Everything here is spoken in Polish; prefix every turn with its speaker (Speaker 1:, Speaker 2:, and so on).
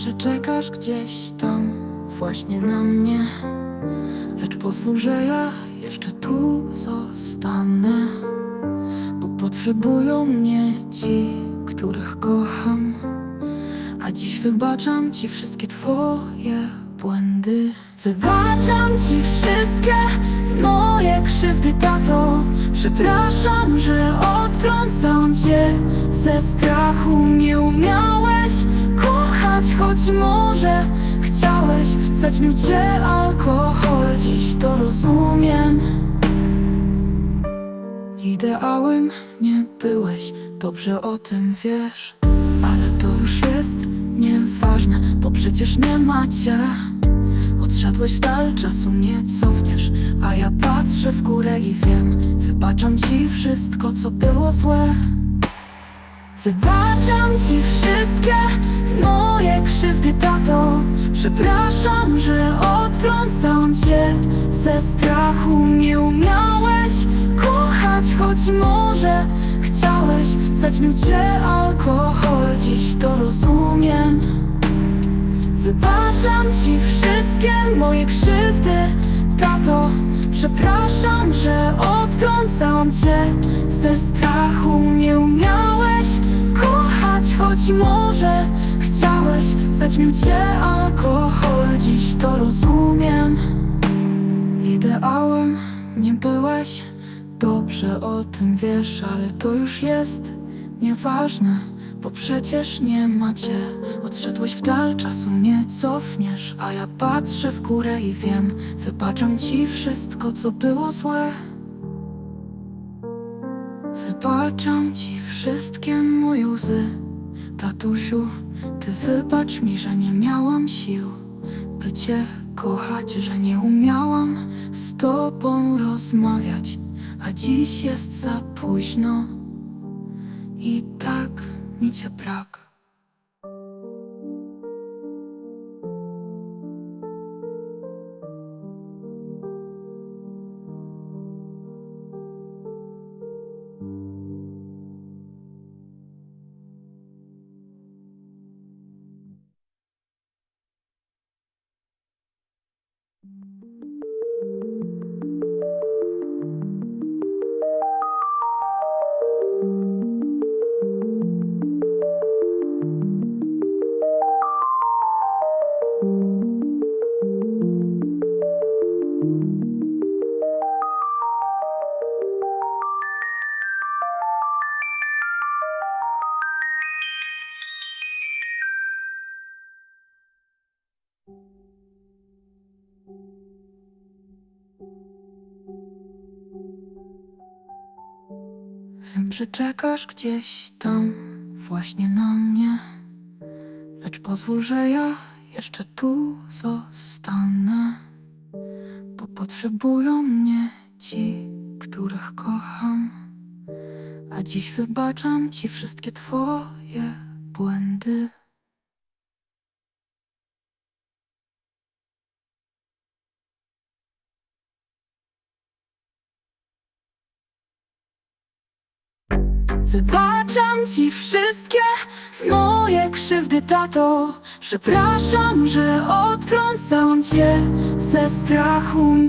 Speaker 1: że czekasz gdzieś tam właśnie na mnie. Lecz pozwól, że ja jeszcze tu zostanę Bo potrzebują mnie ci, których kocham. A dziś wybaczam ci wszystkie twoje błędy. Wybaczam ci wszystkie moje krzywdy, tato. Przepraszam, że odtrącam cię ze strachu. Nie umiałeś choć może chciałeś Zaćmił cię alkohol, dziś to rozumiem. Ideałem nie byłeś, dobrze o tym wiesz. Ale to już jest nieważne, bo przecież nie macie. Odszedłeś w dal, czasu nie cofniesz A ja patrzę w górę i wiem Wybaczam ci wszystko, co było złe Wybaczam ci wszystkie moje krzywdy, tato. Przepraszam, że odtrącam cię ze strachu. Nie umiałeś kochać, choć może chciałeś Zaćmił cię alkohol, dziś to rozumiem. Wybaczam ci wszystkie moje krzywdy, tato. Przepraszam, że odtrącałam cię ze strachu. Nie umiałeś choć może chciałeś Zaćmił cię alkohol, dziś to rozumiem. Ideałem nie byłeś, dobrze o tym wiesz Ale to już jest nieważne, bo przecież nie macie. Odszedłeś w dal, czasu nie cofniesz A ja patrzę w górę i wiem Wybaczam ci wszystko, co było złe. Wybaczam ci wszystkie moje łzy Tatusiu, ty wybacz mi, że nie miałam sił By cię kochać, że nie umiałam z tobą rozmawiać A dziś jest za późno i tak mi cię brak Wiem, że czekasz gdzieś tam właśnie na mnie. Lecz pozwól, że ja jeszcze tu zostanę Bo potrzebują mnie ci, których kocham. A dziś wybaczam ci wszystkie twoje błędy Wybaczam ci wszystkie moje krzywdy, tato. Przepraszam, że odtrącałam cię ze strachu